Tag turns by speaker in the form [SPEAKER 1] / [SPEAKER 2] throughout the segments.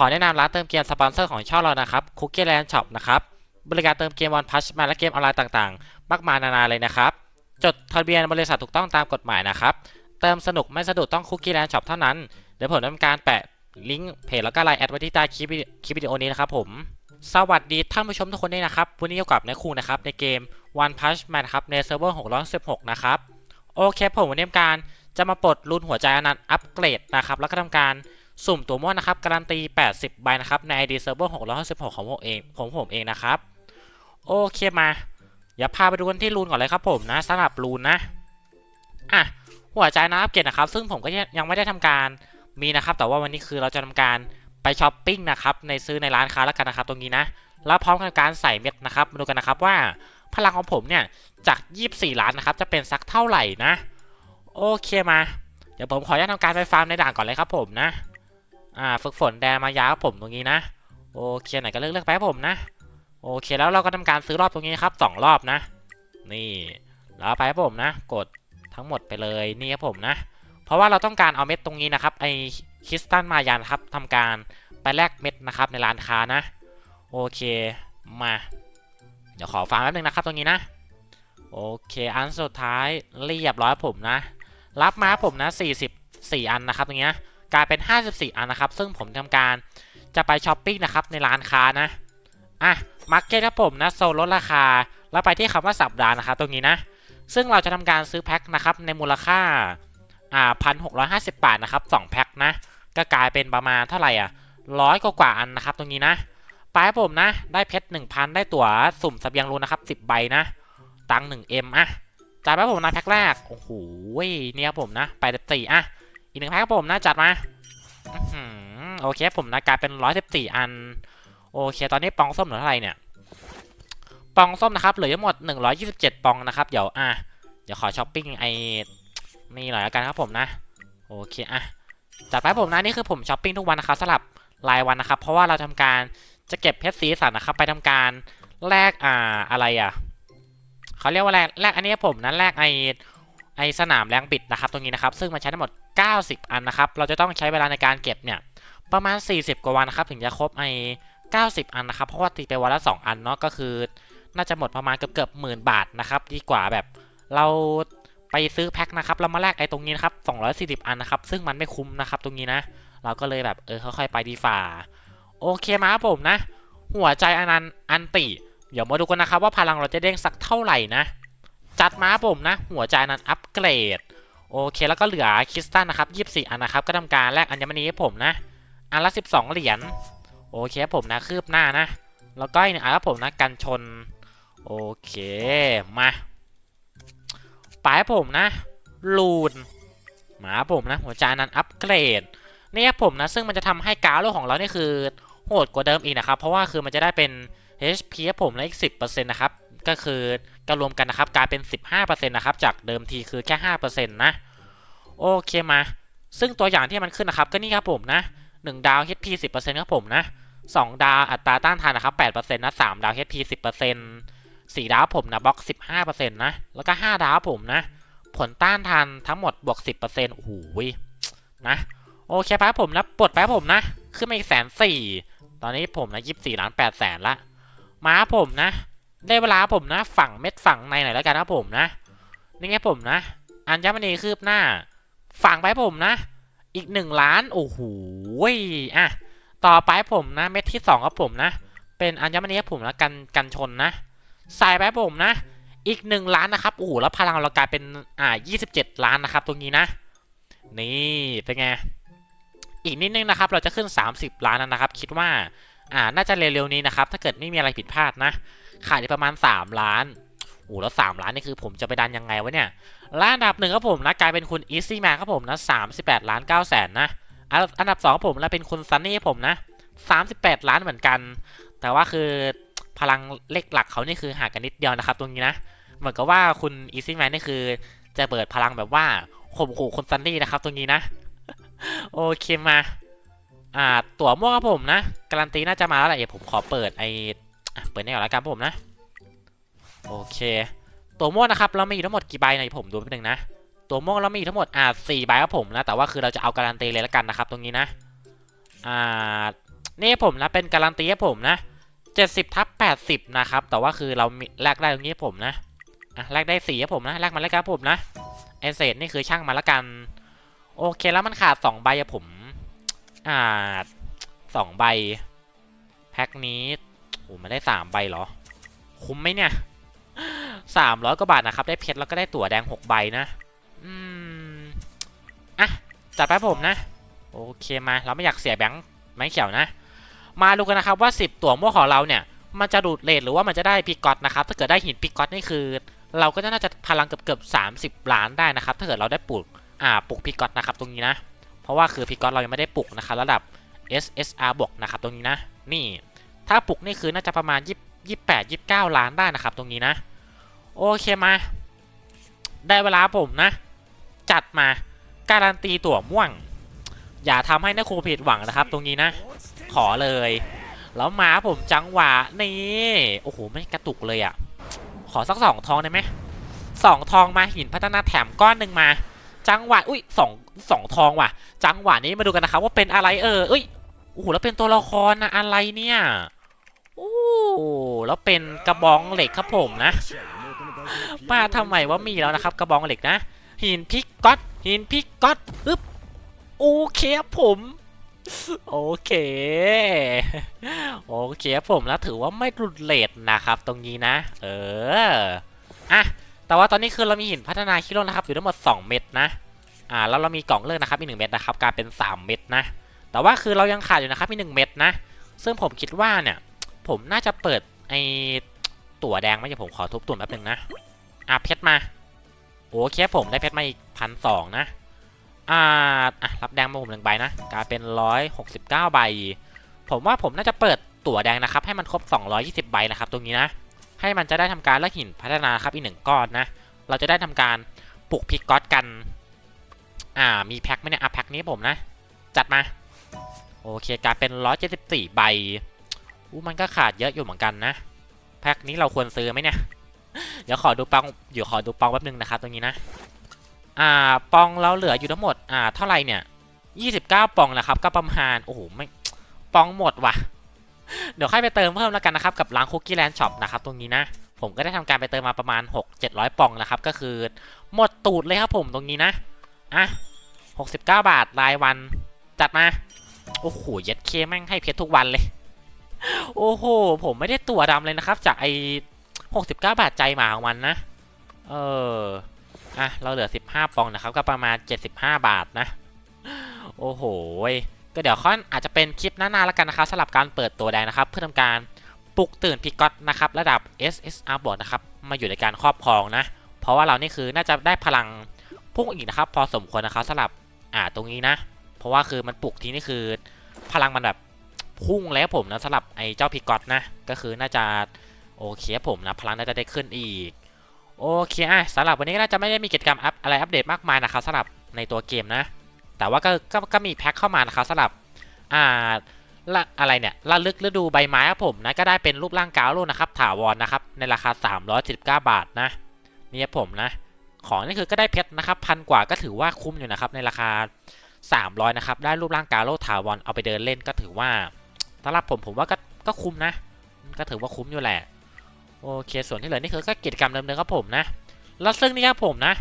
[SPEAKER 1] ขอแนะนำร้านเติมเกมสปอนเซอร์ของช่องเรานะครับ Cookie Land Shop นะครับบริการเติมเกมวันพัชมาและเกมออนไลน์ต่างๆ มากมายนานาเลยนะครับ จดทะเบียนบริษัทถูกต้องตามกฎหมายนะครับ เติมสนุกไม่สะดุดต้อง Cookie Land Shop เท่านั้น เดี๋ยวผมทำการแปะลิงก์เพจแล้วก็ไลน์แอดไว้ที่ใต้คลิปวิดีคลิปวิดีโอนี้นะครับผมสวัสดีท่านผู้ชมทุกคนด้วยนะครับ วันนี้อยู่กับในคูนะครับในเกม One Punch Man ครับในเซิร์ฟเวอร์616 นะครับ โอเคผมวันนี้ทำการจะมาปลดรุนหัวใจอนันต์อัปเกรดนะครับ แล้วก็ทำการ สุ่มตัวม่วนนะครับการันตี 80 ใบนะครับ ใน ID Server 616ของผมเองของผมเองนะครับ โอเคมาอย่าพาไปดูกันที่รูนก่อนเลยครับผมนะสำหรับรูนนะอะหัวใจนะอัปเกรดนะครับ ซึ่งผมก็ยังไม่ได้ทำการมีนะครับ แต่ว่าวันนี้คือเราจะทำการไปช้อปปิ้งนะครับในซื้อในร้านค้าแล้วกันนะครับ ตรงนี้นะแล้วพร้อมกับการใส่เม็ดนะครับมาดูกันนะครับว่าพลังของผมเนี่ยจาก 24 ล้านนะครับ จะเป็นสักเท่าไหร่นะ โอเคมา เดี๋ยวผมขออนุญาตทำการไปฟาร์มในด่านก่อนเลยครับผมนะ อ่าฝึกฝนแดนมายาครับผมตรงนี้นะ โอเคไหนก็เลือกเลือกไปครับผมนะ โอเคแล้วเราก็ทำการซื้อรอบตรงนี้ครับสองรอบนะ นี่แล้วไปผมนะ กดทั้งหมดไปเลยนี่ครับผมนะ เพราะว่าเราต้องการเอาเม็ดตรงนี้นะครับไอคริสตัลมายานครับทำการไปแลกเม็ดนะครับในร้านค้านะ โอเคมา เดี๋ยวขอฟังแป๊บนึงนะครับตรงนี้นะ โอเคอันสุดท้ายเรียบร้อยผมนะ รับมาผมนะ 44 อันนะครับตรงนี้นะ กลายเป็น 54 อันนะครับ ซึ่งผมทำการจะไปช้อปปิ้งนะครับในร้านค้านะอะมาร์เก็ตครับผมนะโซลดราคา แล้วไปที่คำว่าสัปดาห์นะครับตรงนี้นะ ซึ่งเราจะทำการซื้อแพ็คนะครับในมูลค่าอ่าพันหกร้อยห้าสิบบาทนะครับสองแพ็คนะก็กลายเป็นประมาณเท่าไหร่อะร้อยกว่าอันนะครับตรงนี้นะไปครับผมนะ ได้เพชรหนึ่งพันได้ตั๋วสุ่มเสบียงรูนะครับสิบใบนะ ตังหนึ่งเอ็มอะจ่ายไปครับผมนะแพ็คแรกโอ้โหเนี่ยครับผมนะไปสี่อะ อีกหนึ่งแพ็คครับผมนะจัดมาโอเคผมนะกลายเป็นร้อยสิบสี่อัน โอเค ตอนนี้ปองส้มเหลือเท่าไหร่เนี่ย ปองส้มนะครับเหลือทั้งหมด127ปองนะครับ เดี๋ยวอะเดี๋ยวขอช้อปปิ้งไอ้นี่หน่อยแล้วกันครับผมนะ โอเคอะจัดไปครับผมนะนี่คือผมช้อปปิ้งทุกวันนะครับสลับรายวันนะครับ เพราะว่าเราทำการจะเก็บเพชรสีสันนะครับ ไปทำการแลกอ่าอะไรอะเขาเรียกว่าแลกแลกอันนี้ครับผมนะแลกไอ ไอสนามแรงบิดนะครับตรงนี้นะครับซึ่งมันใช้ทั้งหมด 90 อันนะครับเราจะต้องใช้เวลาในการเก็บเนี่ยประมาณ 40 กว่าวันนะครับถึงจะครบไอ90 อันนะครับเพราะว่าตีไปวันละ 2 อันเนาะก็คือ น่าจะหมดประมาณเกือบเกือบหมื่นบาทนะครับดีกว่าแบบเราไปซื้อแพ็คนะครับเรามาแลกไอ้ตรงนี้นะครับ240 อันนะครับซึ่งมันไม่คุ้มนะครับตรงนี้นะ เราก็เลยแบบเออค่อยๆไปดีฝ่าโอเคมาครับผมนะ หัวใจอนันต์อันติ เดี๋ยวมาดูกันนะครับว่าพลังเราจะเด้งสักเท่าไหร่นะ จัดมาผมนะ หัวใจนั้นอัปเกรด โอเคแล้วก็เหลือคริสตัลนะครับ 24 อันนะครับ ก็ทำการแลกอัญมณีให้ผมนะ อันละ 12 เหรียญ โอเคผมนะ คืบหน้านะ แล้วก็อีกหนึ่งอันครับผมนะ กันชน โอเค มาไปครับผมนะ ลูนมาผมนะ หัวใจนั้นอัปเกรดนี่ครับผมนะ ซึ่งมันจะทำให้การโลกของเรานี่คือโหดกว่าเดิมอีกนะครับ เพราะว่าคือมันจะได้เป็น HP ผมและอีก 10%นะครับ ก็คือก็รวมกันนะครับกลายเป็น 15%นะครับจากเดิมทีคือแค่ 5%นะโอเคมา ซึ่งตัวอย่างที่มันขึ้นนะครับ ก็นี่ครับผมนะ1ดาว HP 10%ครับผมนะ2ดาวอัตราต้านทานนะครับ8%นะ3ดาว HP 10% 4ดาวผมนะบล็อก15%นะ แล้วก็5ดาวผมนะ ผลต้านทานทั้งหมดบวก10%โอ้โหนะ โอเคไปครับผมนะปลดไปครับผมนะ ขึ้นมาอีกแสนสี่ตอนนี้ผมนะ24ล้าน8แสนละมาผมนะ ได้เวลาผมนะฝั่งเม็ดฝั่งในหน่อยแล้วกันนะผมนะนี่ไงผมนะ อัญมณีคืบหน้า ฝั่งไปผมนะ อีกหนึ่งล้านโอ้โหอะต่อไปผมนะ เม็ดที่สองครับผมนะ เป็นอัญมณีครับผมนะกันกันชนนะใส่ไปผมนะ อีกหนึ่งล้านนะครับโอ้โหแล้วพลังเรากลายเป็นอ่ายี่สิบเจ็ดล้านนะครับ ตรงนี้นะ นี่เป็นไงอีกนิดนึงนะครับ เราจะขึ้น 30 ล้านแล้วนะครับ คิดว่าอ่าน่าจะเร็วๆนี้นะครับ ถ้าเกิดไม่มีอะไรผิดพลาดนะ ขายได้ประมาณ 3 ล้านโอ้แล้ว 3 ล้านนี่คือผมจะไปดันยังไงวะเนี่ยและอันดับหนึ่งครับผมนะกลายเป็นคุณ Easy Man ครับผมนะ38ล้าน9แสนนะ อันดับ2ครับผมแล้วเป็นคุณซันนี่ผมนะ 38 ล้านเหมือนกัน แต่ว่าคือพลังเลขหลักเขานี่คือห่างกันนิดเดียวนะครับ ตรงนี้นะ เหมือนกับว่าคุณอีซี่แมนนี่คือจะเปิดพลังแบบว่าข่มขู่คนซันนี่นะครับ ตรงนี้นะ โอเคมา อ่าตั๋วม่วงครับผมนะ การันตีน่าจะมาแล้วแหละเดี๋ยวผมขอเปิดไอ อะเปิดให้ก่อนแล้วกันครับผมนะ โอเค ตัวม่วงนะครับ เรามีอยู่ทั้งหมดกี่ใบในผมดูแป๊บนึงนะ ตัวม่วงเรามีอยู่ทั้งหมดอ่าสี่ใบครับผมนะ แต่ว่าคือเราจะเอาการันตีเลยแล้วกันนะครับ ตรงนี้นะ อ่า นี่ผมนะ เป็นการันตีให้ผมนะ70ทับ80นะครับ แต่ว่าคือเราแลกได้ตรงนี้ผมนะ อะแลกได้สีให้ผมนะ แลกมาแล้วครับผมนะไอเศษนี่คือช่างมาละกัน โอเคแล้วมันขาด2ใบอะผม อ่าสองใบ แพ็คนี้ อ้มันได้3ใบเหรอ คุ้มไหมเนี่ย300กว่าบาทนะครับ ได้เพชรแล้วก็ได้ตั๋วแดง6ใบนะ อืม อะ จัดไปผมนะ โอเคมา เราไม่อยากเสียแบงค์ไม้เขียวนะ มาดูกันนะครับว่า10ตั๋วม่วของเราเนี่ย มันจะดูดเลทหรือว่ามันจะได้พิกอตนะครับ ถ้าเกิดได้หินพิกอตนี่คือ เราก็จะน่าจะพลังเกือบเกือบ30ล้านได้นะครับ ถ้าเกิดเราได้ปลูก อ่า ปลูกพิกอตนะครับตรงนี้นะ เพราะว่าคือพิกอตเรายังไม่ได้ปลูกนะครับ ระดับ SSR บวกนะครับตรงนี้นะ นี่ ถ้าปลุกนี่คือน่าจะประมาณ20 28 29ล้านได้นะครับ ตรงนี้นะ โอเคมา ได้เวลาผมนะ จัดมาการันตีตั๋วม่วง อย่าทำให้นักครูผิดหวังนะครับ ตรงนี้นะ ขอเลย แล้วมาผมจังหวะนี่โอ้โหไม่กระตุกเลยอะ่ะ ขอสักสองทองได้ไหมสองทองมาหินพัฒนาแถมก้อนหนึ่งมา จังหวะอุ้ยสองสองทองว่ะ จังหวะนี้มาดูกันนะครับว่าเป็นอะไรเออเอ้ยโอ้โหแล้วเป็นตัวละครนะอะไรเนี่ย แล้วเป็นกระบองเหล็กครับผมนะป้าทำไมว่ามีแล้วนะครับ กระบองเหล็กนะ หินพิกก๊อตหินพิกก๊อตอึ๊บโอเคครับผมโอเค โอเคผมแล้วถือว่าไม่รุนเลทนะครับ ตรงนี้นะ เอออะแต่ว่าตอนนี้คือเรามีหินพัฒนาคิโลนะครับอยู่ทั้งหมด 2 เม็ดนะ อ่าแล้วเรามีกล่องเลือกนะครับอีกหนึ่งเม็ดนะครับกลายเป็น 3 เม็ดนะ แต่ว่าคือเรายังขาดอยู่นะครับมีหนึ่งเม็ดนะ ซึ่งผมคิดว่าเนี่ย ผมน่าจะเปิดไอตั๋วแดงไม่ใช่ผมขอทุบตุ่นแป๊บหนึงนะอะเพชรมา โอเคผมได้เพชรมาอีกพันสองนะ อ่าอะรับแดงมาผมหนึ่งใบนะกลายเป็นร้อยหกสิบเก้าใบ ผมว่าผมน่าจะเปิดตั๋วแดงนะครับ ให้มันครบ220ใบนะครับตรงนี้นะ ให้มันจะได้ทำการแลกหินพัฒนาครับอีกหนึ่งก้อนนะ เราจะได้ทำการปลุกพิกก๊อตกัน อ่ามีแพ็คไหมเนี่ยอะแพ็คนี้ผมนะ จัดมา โอเคกลายเป็น174ใบ อู้มันก็ขาดเยอะอยู่เหมือนกันนะ แพ็คนี้เราควรซื้อไหมเนี่ย เดี๋ยวขอดูปองเดี๋ยวขอดูปองแป๊บนึงนะครับตรงนี้นะ อ่าปองเราเหลืออยู่ทั้งหมด อ่า เท่าไหร่เนี่ย29ปองนะครับ ก็ประมาณ โอ้โห ไม่ ปองหมดว่ะ เดี๋ยวค่อยไปเติมเพิ่มแล้วกันนะครับ กับร้านคุกกี้แลนด์ช็อปนะครับตรงนี้นะ ผมก็ได้ทำการไปเติมมาประมาณ6 700ปองนะครับ ก็คือ หมดตูดเลยครับผมตรงนี้นะ อะ69บาทรายวัน จัดมา โอ้โห เย็ดเคแม่งให้เพชรทุกวันเลย โอ้โห ผมไม่ได้ตัวดำเลยนะครับ จากไอ้69 บาทใจหมาของมันนะ เออ อะ เราเหลือ 15 ปองนะครับ ก็ประมาณ 75 บาทนะ โอ้โห ก็เดี๋ยวค่อนอาจจะเป็นคลิปหน้าๆแล้วกันนะครับสำหรับการเปิดตัวแดงนะครับ เพื่อทำการปลุกตื่นพิกอตนะครับ ระดับ SSR บวกนะครับ มาอยู่ในการครอบครองนะ เพราะว่าเรานี่คือน่าจะได้พลังพุ่งอีกนะครับ พอสมควรนะครับสำหรับอ่าตรงนี้นะ เพราะว่าคือมันปลุกทีนี่คือ พลังมันแบบ พุ่งแล้วผมนะสำหรับไอ้เจ้าพิกอตนะ ก็คือน่าจะโอเคผมนะพลังน่าจะได้ขึ้นอีก โอเคอะสำหรับวันนี้ก็น่าจะไม่ได้มีกิจกรรมอัพอะไรอัปเดตมากมายนะครับสำหรับในตัวเกมนะ แต่ว่าก็ก็ก็มีแพ็คเข้ามานะครับสำหรับอ่าละอะไรเนี่ยระลึกฤดูใบไม้ครับผมนะก็ได้เป็นรูปร่างกาวโลนะครับถาวรนะครับในราคา 319 บาทนะนี่ครับผมนะของนี่คือก็ได้เพชรนะครับพันกว่าก็ถือว่าคุ้มอยู่นะครับในราคา 300 นะครับ ได้รูปร่างกาโลถาวรเอาไปเดินเล่นก็ถือว่า สำหรับผมผมว่าก็ก็คุ้มนะ ก็ถือว่าคุ้มอยู่แหละ โอเค ส่วนที่เหลือนี่คือก็กิจกรรมเดิมๆครับผมนะ แล้วซึ่งนี่ครับผมนะ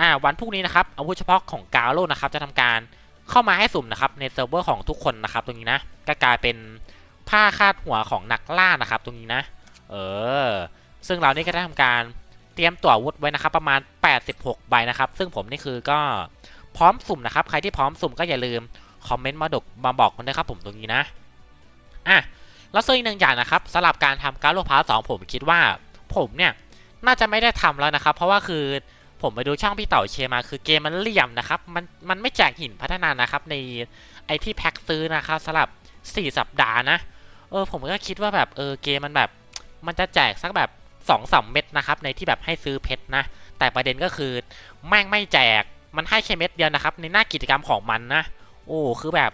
[SPEAKER 1] อ่า วันพรุ่งนี้นะครับ อาวุธเฉพาะของกาโลนะครับ จะทำการเข้ามาให้สุ่มนะครับ ในเซิร์ฟเวอร์ของทุกคนนะครับ ตรงนี้นะ ก็กลายเป็นผ้าคาดหัวของนักล่านะครับ ตรงนี้นะ เออ ซึ่งเรานี่ก็ได้ทำการเตรียมตัวอาวุธไว้นะครับ ประมาณ 86 ใบนะครับ ซึ่งผมนี่คือก็พร้อมสุ่มนะครับ ใครที่พร้อมสุ่มก็อย่าลืมคอมเมนต์มาดกมาบอกกันด้วยครับผมตรงนี้นะ อะแล้วซึ่งอีกหนึ่งอย่างนะครับสำหรับการทำการโลพาร์ทสองผมคิดว่า ผมเนี่ยน่าจะไม่ได้ทำแล้วนะครับ เพราะว่าคือผมไปดูช่องพี่เต่าเชมาคือเกมมันเหลี่ยมนะครับ มันมันไม่แจกหินพัฒนานะครับในไอที่แพ็คซื้อนะครับสำหรับ 4 สัปดาห์นะเออผมก็คิดว่าแบบเออเกมมันแบบ มันจะแจกสักแบบ2อสเม็ดนะครับในที่แบบให้ซื้อเพชรนะ แต่ประเด็นก็คือแม่งไม่แจกมันให้แค่เม็ดเดียวนะครับ ในหน้ากิจกรรมของมันนะ โอ้คือแบบ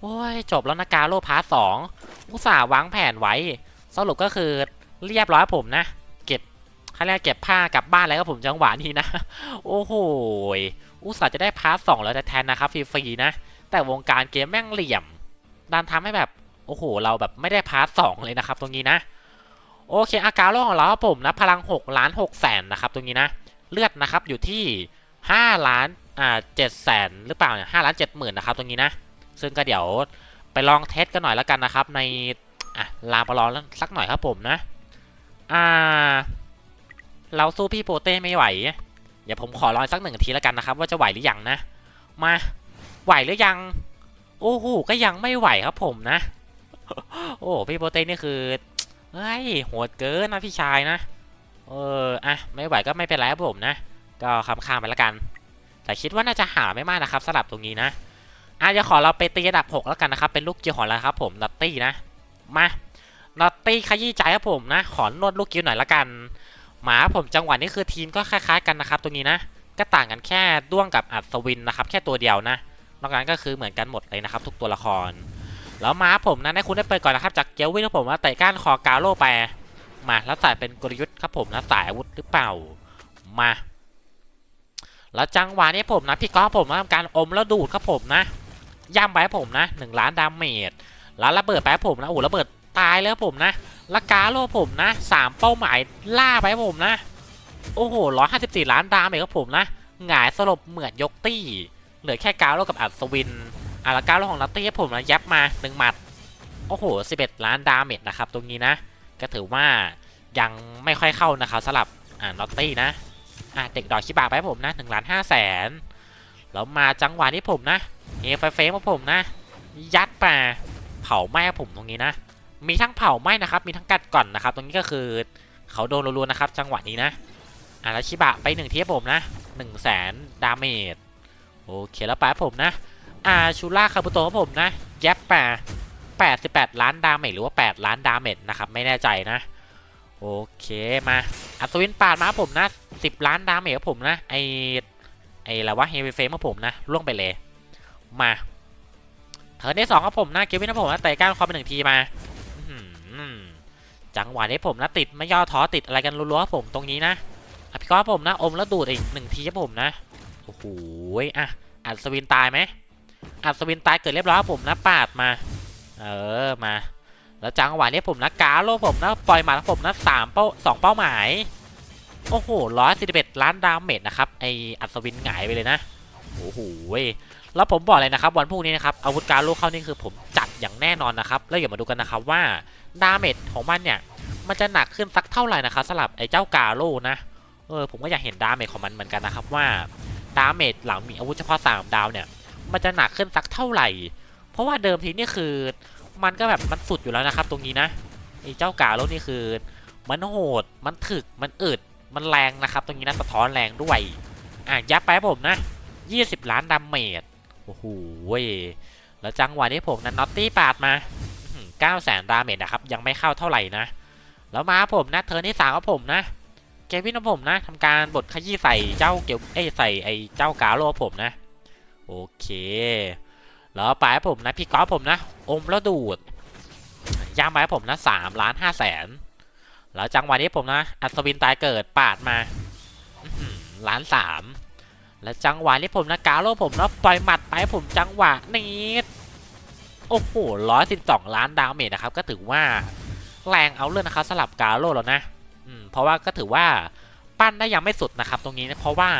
[SPEAKER 1] โอ้ยจบแล้วนะกาโลพาร์ทสองอุตส่าห์วางแผนไว้ สรุปก็คือเรียบร้อยผมนะ เก็บเขาเรียกเก็บผ้ากลับบ้านแล้วก็ผมจังหวะนี้นะ โอ้โหอุตส่าห์จะได้พาร์ทสองแล้วแต่แทนนะครับฟรีๆนะ แต่วงการเกมแม่งเหลี่ยม ดันทำให้แบบโอ้โห เราแบบไม่ได้พาร์ทสองเลยนะครับ ตรงนี้นะ โอเคอาการโลของเราผมนะพลัง6ล้าน6แสนนะครับ ตรงนี้นะ เลือดนะครับอยู่ที่5ล้านอ่า7แสนหรือเปล่าเนี่ย5ล้าน7หมื่นนะครับ ตรงนี้นะ ซึ่งก็เดี๋ยวไปลองเทสกันหน่อยแล้วกันนะครับ ในอะลาบอลอนสักหน่อยครับผมนะ อ่า เราสู้พี่โปเต้ไม่ไหว เดี๋ยวผมขอลองสักหนึ่งทีแล้วกันนะครับ ว่าจะไหวหรือยังนะ มาไหวหรือยัง โอ้โหก็ยังไม่ไหวครับผมนะ โอ้พี่โปเต้นี่คือเฮ้ยโหดเกินนะพี่ชายนะเอออะไม่ไหวก็ไม่เป็นไรครับผมนะ ก็ค้ำข้ามไปแล้วกัน แต่คิดว่าน่าจะหาไม่มากนะครับสลับตรงนี้นะ อะเดี๋ยวขอเราไปตีระดับ 6 แล้วกันนะครับ เป็นลูกเกียวของเราครับผมนอตตี้นะ มานอตตี้ขยี้ใจครับผมนะ ขอนวดลูกเกียวหน่อยละกัน หมาผมจังหวะนี้คือทีมก็คล้ายๆกันนะครับตรงนี้นะ ก็ต่างกันแค่ด้วงกับอัศวินนะครับ แค่ตัวเดียวนะ นอกนั้นก็คือเหมือนกันหมดเลยนะครับ ทุกตัวละคร แล้วม้าผมนะให้คุณได้เปิดก่อนนะครับ จากเกียววิ่งครับผมว่าเตะก้านคอกาโลไป มาแล้วใส่เป็นกลยุทธ์ครับผมนะสายอาวุธหรือเปล่า มาแล้วจังหวะนี้ผมนะพี่ก้อผมทำการอมแล้วดูดครับผมนะ ย่ำไปให้ผมนะหนึ่งล้านดาเมจแล้วระเบิดไปให้ผมนะโอ้โหระเบิดตายแล้วผมนะละกาโลผมนะสามเป้าหมายล่าไปผมนะ โอ้โหร้อยห้าสิบสี่ล้านดาเมจครับผมนะหงายสลบเหมือนยกตี้เหลือแค่กาโลกับอัศวินอาละกาโลของลัตตี้ผมนะยับมาหนึ่งหมัดโอ้โหสิบเอ็ดล้านดาเมจนะครับตรงนี้นะ ก็ถือว่ายังไม่ค่อยเข้านะครับสำหรับอ่านอตตี้นะอะเด็กดอกชิบะไปให้ผมนะหนึ่งล้านห้าแสน แล้วมาจังหวะนี้ผมนะเอฟเฟมาผมนะ ยัดมาเผาไหม้ผมตรงนี้นะ มีทั้งเผาไหม้นะครับ มีทั้งกัดก่อนนะครับ ตรงนี้ก็คือเขาโดนรัวๆนะครับ จังหวะนี้นะอะแล้วชิบะไปหนึ่งทีให้ผมนะหนึ่งแสนดาเมจโอเคแล้วไปผมนะอาชูล่าคาบุโตะให้ผมนะแย็บมา88 ล้านดาเมจหรือว่า 8 ล้านดาเมจนะครับไม่แน่ใจนะ โอเคมาอัศวินปาดมาผมนะ 10 ล้านดาเมจผมนะไอ ไออะวะเฮฟเฟมครับผมนะล่วงไปเลยมาเทิร์นที่สองครับผมนะเกวินครับผมนะเตะก้านคอไปหนึ่งทีมาจังหวะนี้ผมนะติดไม่ย่อท้อติดอะไรกันรัวๆครับผมตรงนี้นะอะพี่ก้อฟผมนะอมแล้วดูดอีกหนึ่งทีครับผมนะโอ้โหอะอัศวินตายไหมอัศวินตายเกิดเรียบร้อยครับผมนะปาดมา เออมา แล้วจังหวะนี้ผมนะกาโลผมนะปล่อยหมาของผมนะสามเป้าสองเป้าหมาย โอ้โหร้อยสิบเอ็ดล้านดาเมจนะครับไออัศวินหงายไปเลยนะโอ้โหเว้ยแล้วผมบอกเลยนะครับวันพรุ่งนี้นะครับอาวุธการโลเข้านี่คือผมจัดอย่างแน่นอนนะครับ แล้วเดี๋ยวมาดูกันนะครับว่าดาเมจของมันเนี่ยมันจะหนักขึ้นสักเท่าไหร่นะครับสำหรับไอ้เจ้ากาโลนะเออผมก็อยากเห็นดาเมจของมันเหมือนกันนะครับว่าดาเมจหลังมีอาวุธเฉพาะสามดาวเนี่ยมันจะหนักขึ้นสักเท่าไหร่ เพราะว่าเดิมทีนี่คือมันก็แบบมันสุดอยู่แล้วนะครับ ตรงนี้นะไอ้เจ้ากาโลนี่คือ มันโหดมันถึกมันอึด มันแรงนะครับ ตรงนี้นะสะท้อนแรงด้วย อะยับไปผมนะ 20 ล้านดาเมจโอ้โหเว้ยแล้วจังหวะนี้ผมนะน็อตตี้ปาดมา9แสนดาเมจนะครับ ยังไม่เข้าเท่าไหร่นะ แล้วมาผมนะเทิร์นที่สามของผมนะเกวินของผมนะทำการบดขยี้ใส่เจ้าเกี่ยวเอ้ใส่ไอ้เจ้ากาโลผมนะ โอเค แล้วไปผมนะ พี่ก๊อฟผมนะ อมแล้วดูดย่างไปผมนะสามล้านห้าแสน แล้วจังหวะนี้ผมนะ อัศวินตายเกิดปาดมาล้านสามแล้วจังหวะนี้ผมนะกาโลผมนะปล่อยหมัดไปผมจังหวะนี้โอ้โหร้อยสิบสองล้านดาเมจนะครับ ก็ถือว่าแรงเอาเรื่องนะครับสลับกาโลแล้วนะอืมเพราะว่าก็ถือว่าปั้นได้ยังไม่สุดนะครับ ตรงนี้นะเพราะว่า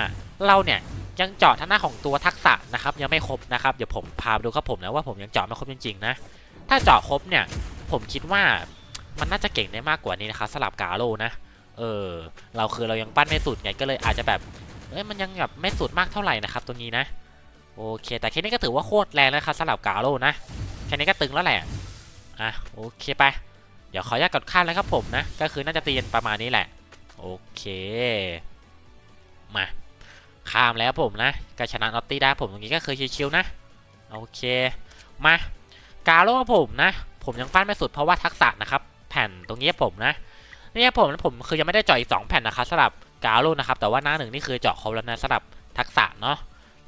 [SPEAKER 1] เราเนี่ยยังเจาะท่าหน้าของตัวทักษะนะครับ ยังไม่ครบนะครับเดี๋ยวผมพาไปดูครับผมนะว่าผมยังเจาะไม่ครบจริงๆนะถ้าเจาะครบเนี่ย ผมคิดว่า มันน่าจะเก่งได้มากกว่านี้นะครับสลับกาโลนะ เออ เราคือเรายังปั้นไม่สุดไงก็เลยอาจจะแบบ เอ้ยมันยังแบบไม่สุดมากเท่าไหร่นะครับตรงนี้นะ โอเค แต่แค่นี้ก็ถือว่าโคตรแรงแล้วครับสลับกาโลนะ แค่นี้ก็ตึงแล้วแหละ อะโอเคไป เดี๋ยวขออนุญาตกดข้ามเลยครับผมนะ ก็คือน่าจะตีนประมาณนี้แหละ โอเค มา ข้ามแล้วผมนะก็ชนะนอตตี้ได้ผมตรงนี้ก็คือชิวๆนะ โอเค มากาโลผมนะ ผมยังปั้นไม่สุดเพราะว่าทักษะนะครับ แผ่นตรงนี้ผมนะเนี่ยผมผมคือยังไม่ได้เจาะอีก2แผ่นนะครับสำหรับกาโลนะครับแต่ว่าหน้าหนึ่งนี่คือเจาะครบแล้วนะสำหรับทักษะเนาะ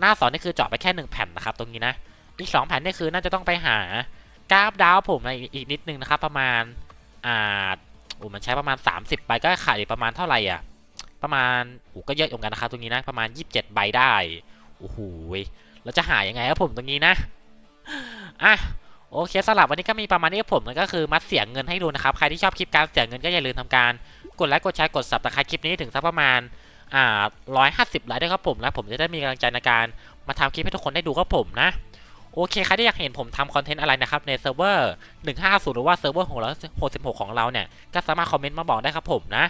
[SPEAKER 1] หน้าสองนี่คือเจาะไปแค่1แผ่นนะครับตรงนี้นะอีก2แผ่นนี่คือน่าจะต้องไปหากราฟดาวผมนอีกนิดนึงนะครับประมาณอ่าโอ้มันใช้ประมาณ 30 ใบก็ขาดอีกประมาณเท่าไหร่อะประมาณโอ้ก็เยอะอยู่กันนะครับตรงนี้นะประมาณ 27 ใบได้โอ้โหเราจะหายังไงครับผมตรงนี้นะอะ โอเคสำหรับวันนี้ก็มีประมาณนี้ครับผมมันก็คือมัดเสียงเงินให้ดูนะครับ ใครที่ชอบคลิปการเสียเงินก็อย่าลืมทำการกดไลค์กดแชร์กดซับสไครต์คลิปนี้ถึงสักประมาณอ่าร้อยห้าสิบไลค์ด้วยครับผมแล้วผมจะได้มีกำลังใจในการมาทำคลิปให้ทุกคนได้ดูครับผมนะโอเคใครที่อยากเห็นผมทำคอนเทนต์อะไรนะครับในเซิร์ฟเวอร์150 หรือว่าเซิร์ฟเวอร์ของเรา66 ของเราเนี่ย ก็สามารถคอมเมนต์มาบอกได้ครับผมนะ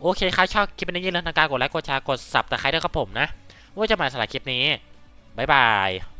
[SPEAKER 1] โอเคใครชอบคลิปนี้อย่าลืมทำการกดไลค์กดแชร์กดซับสไครต์ด้วยครับผมนะ ว่าจะมาสำหรับคลิปนี้ บ๊ายบาย